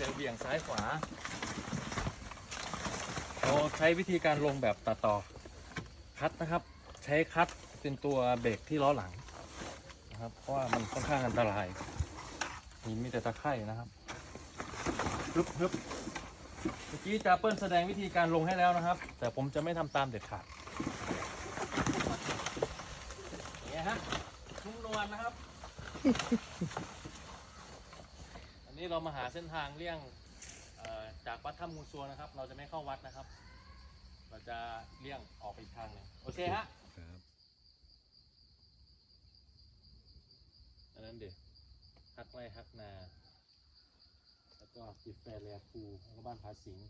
จะเบี่ยงซ้ายขวาเราใช้วิธีการลงแบบตัดต่อคัดนะครับ ใช้คัดเป็นตัวเบรกที่ล้อหลังนะครับ เพราะว่ามันค่อนข้างอันตรายมีมีแต่ตะไคร่นะครับฮึบฮึบเมื่อกี้จะเปิ้ลแสดงวิธีการลงให้แล้วนะครับ แต่ผมจะไม่ทำตามเด็ดขาดเงี้ยฮะนุ่มนวลนะครับ นนี้เรามาหาเส้นทางเลี่ยงเอ่อจากวัดถ้ำมูซัวนะครับ เราจะไม่เข้าวัดนะครับ เราจะเลี่ยงออกไปอีกทางหนึ่งโอเคฮะครับอันนั้นเด็กฮักไร่ฮักนา แล้วก็กิฟแฟร์แลคูแล้วก็บ้านพาสิงห์